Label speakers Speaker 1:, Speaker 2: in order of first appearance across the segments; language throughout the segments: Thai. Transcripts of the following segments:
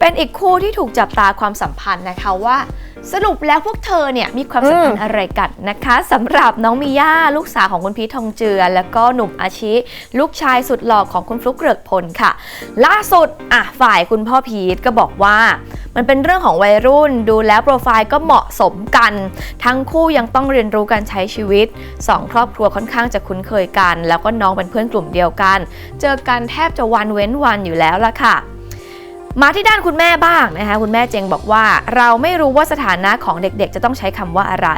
Speaker 1: เป็นอีกคู่ที่ถูกจับตาความสัมพันธ์นะคะว่า สรุปแล้วพวกเธอเนี่ยมีความสัมพันธ์อะไรกันนะคะสำหรับน้องมิย่าลูกสาวของคุณพีททองเจือ แล้วก็หนุ่มอาชิ ลูกชายสุดหล่อของคุณฟลุกเกริกพลค่ะ ล่าสุดอะฝ่ายคุณพ่อพีทก็บอกว่า มันเป็นเรื่องของวัยรุ่นดูแล้วโปรไฟล์ก็เหมาะสมกัน ทั้งคู่ยังต้องเรียนรู้การใช้ชีวิตสองครอบครัวค่อนข้างจะคุ้นเคยกัน แล้วก็น้องเป็นเพื่อนกลุ่มเดียวกัน เจอกันแทบจะวันเว้นวันอยู่แล้วล่ะค่ะ มาที่ด้านคุณแม่บ้างนะคะคุณแม่เจงบอกว่า เราไม่รู้ว่าสถานะของเด็กๆ จะต้องใช้คำว่าอะไร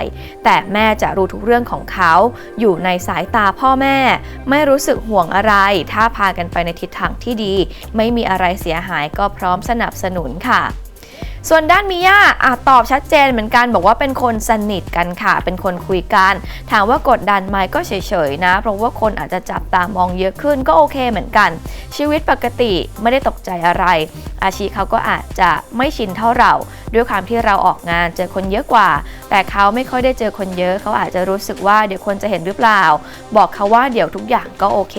Speaker 1: แต่แม่จะรู้ทุกเรื่องของเขา อยู่ในสายตาพ่อแม่ ไม่รู้สึกห่วงอะไร ถ้าพากันไปในทิศทางที่ดี ไม่มีอะไรเสียหายก็พร้อมสนับสนุนค่ะ ส่วนด้านมิยาอาตอบชัดเจนเหมือนกันบอกว่าเป็นคนสนิทกันค่ะ เป็นคนคุยกัน ถามว่ากดดันไหมก็เฉยๆนะ เพราะว่าคนอาจจะจับตามองเยอะขึ้นก็โอเคเหมือนกัน ชีวิตปกติไม่ได้ตกใจอะไร อาชีพเขาก็อาจจะไม่ชินเท่าเรา ด้วยความที่เราออกงานเจอคนเยอะกว่า แต่เขาไม่ค่อยได้เจอคนเยอะ เขาอาจจะรู้สึกว่าเดี๋ยวคนจะเห็นหรือเปล่า บอกเขาว่าเดี๋ยวทุกอย่างก็โอเค